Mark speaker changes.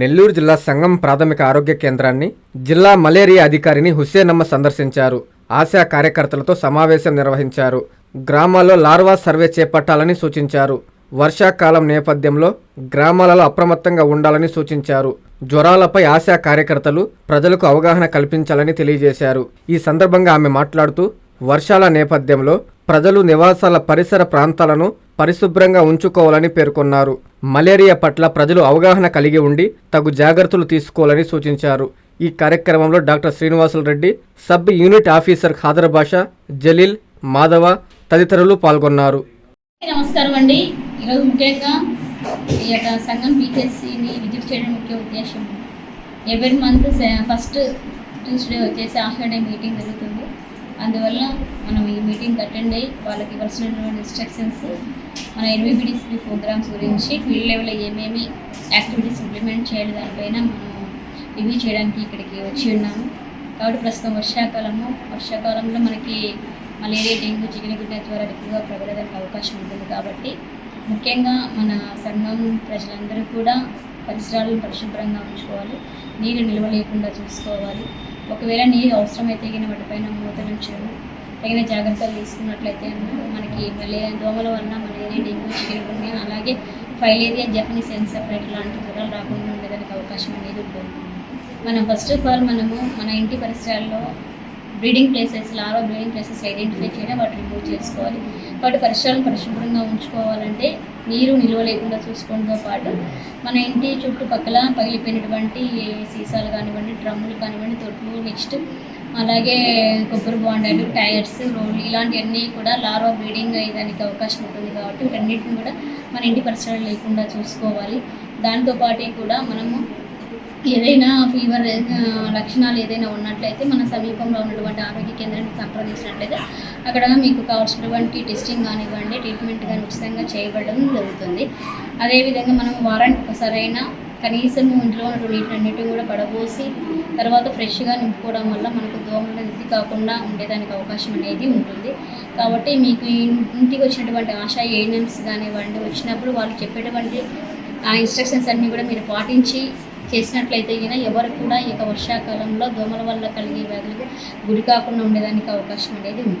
Speaker 1: నెల్లూరు జిల్లా సంఘం ప్రాథమిక ఆరోగ్య కేంద్రాన్ని జిల్లా మలేరియా అధికారిని హుస్సేనమ్మ సందర్శించారు. ఆశా కార్యకర్తలతో సమావేశం నిర్వహించారు. గ్రామాల్లో లార్వా సర్వే చేపట్టాలని సూచించారు. వర్షాకాలం నేపథ్యంలో గ్రామాలలో అప్రమత్తంగా ఉండాలని సూచించారు. జ్వరాలపై ఆశా కార్యకర్తలు ప్రజలకు అవగాహన కల్పించాలని తెలియజేశారు. ఈ సందర్భంగా ఆమె మాట్లాడుతూ వర్షాల నేపథ్యంలో ప్రజలు నివాసాల పరిసర ప్రాంతాలను పరిశుభ్రంగా ఉంచుకోవాలని పేర్కొన్నారు. మలేరియా పట్ల ప్రజలు అవగాహన కలిగి ఉండి తగు జాగ్రత్తలు తీసుకోవాలని సూచించారు. ఈ కార్యక్రమంలో doctor Srinivasulu Reddy sub unit officer Khader Basha Jaleel Madhava తదితరులు పాల్గొన్నారు.
Speaker 2: నమస్కారం అండి. ఈరోజు ముఖ్యంగా ఈ యొక్క సంఘం పీకేసీని విజిట్ చేయడం ముఖ్య ఉద్దేశం. ఎవరి మంత్ ఫస్ట్ ట్యూస్డే వచ్చేసి ఆషాఢ మీటింగ్ జరుగుతుంది. అందువల్ల మనం ఈ మీటింగ్ అటెండ్ అయ్యి వాళ్ళకి ఇవ్వాల్సినటువంటి ఇన్స్ట్రక్షన్స్ మన ఎన్విబిడిసి ప్రోగ్రామ్స్ గురించి ఫీల్డ్ లెవెల్లో ఏమేమి యాక్టివిటీస్ ఇంప్లిమెంట్ చేయాలి దానిపైన మనం రివ్యూ చేయడానికి ఇక్కడికి వచ్చి ఉన్నాము. కాబట్టి ప్రస్తుతం వర్షాకాలము. వర్షాకాలంలో మనకి మలేరియా డెంగ్యూ చికెన్ గుడ్డ ద్వారా ఎక్కువగా ప్రబలడానికి అవకాశం ఉంటుంది కాబట్టి ముఖ్యంగా మన సంఘం ప్రజలందరూ కూడా పరిసరాలను పరిశుభ్రంగా ఉంచుకోవాలి. నీరు నిల్వ లేకుండా చూసుకోవాలి. ఒకవేళ నీరు అవసరమైతే గిన వాటిపైన మూతలు ఉంచడం తగిన జాగ్రత్తలు తీసుకున్నట్లయితే మనకి మలేరియా దోమల వలన మలేరియా డెంగ్యూ చికెన్ గున్యా అలాగే ఫైలేరియా జపనీస్ ఎన్సెఫ్రైట్ లాంటి జ్వరాలు రాకుండా ఉండేదానికి అవకాశం అనేది ఉంటుంది. మనం ఫస్ట్ ఆఫ్ ఆల్ మనము మన ఇంటి పరిసరాల్లో బ్రీడింగ్ ప్లేసెస్ లారో బ్రీడింగ్ ప్లేసెస్ ఐడెంటిఫై చేయడం వాటి రిమూవ్ చేసుకోవాలి. వాటి పరిసరాలను పరిశుభ్రంగా ఉంచుకోవాలంటే నీరు నిల్వ లేకుండా చూసుకోవడంతో పాటు మన ఇంటి చుట్టుపక్కల పగిలిపోయినటువంటి సీసాలు కానివ్వండి డ్రమ్ములు కానివ్వండి తొట్లు నెక్స్ట్ అలాగే కొబ్బరి బాండాలు టైర్స్ రోడ్లు ఇలాంటివన్నీ కూడా లార్వా బ్రీడింగ్ అయ్యేదానికి అవకాశం ఉంటుంది కాబట్టి వీటన్నిటిని కూడా మన ఇంటి పరిసరాలు లేకుండా చూసుకోవాలి. దాంతోపాటు కూడా మనము ఏదైనా ఫీవర్ లక్షణాలు ఏదైనా ఉన్నట్లయితే మన సమీపంలో ఉన్నటువంటి ఆరోగ్య కేంద్రాన్ని సంప్రదించినట్లయితే అక్కడ మీకు కావాల్సినటువంటి టెస్టింగ్ కానివ్వండి ట్రీట్మెంట్ కానీ ఉచితంగా చేయబడడం జరుగుతుంది. అదేవిధంగా మనం వారానికి ఒకసారైనా కనీసం ఇంట్లో ఉన్నటువంటి నీటినన్నిటిని కూడా పడబోసి తర్వాత ఫ్రెష్గా నింపుకోవడం వల్ల మనకు దోమల ఎత్తి కాకుండా ఉండేదానికి అవకాశం అనేది ఉంటుంది. కాబట్టి మీకు ఇంటికి వచ్చినటువంటి ఆశా ఏఎన్ఎంస్ కానివ్వండి వచ్చినప్పుడు వాళ్ళు చెప్పేటువంటి ఆ ఇన్స్ట్రక్షన్స్ అన్నీ కూడా మీరు పాటించి చేసినట్లయితే కనుక ఎవరు కూడా ఇక వర్షాకాలంలో దోమల వల్ల కలిగే వ్యాధులకు గురి కాకుండా ఉండేదానికి అవకాశం అనేది ఉంది.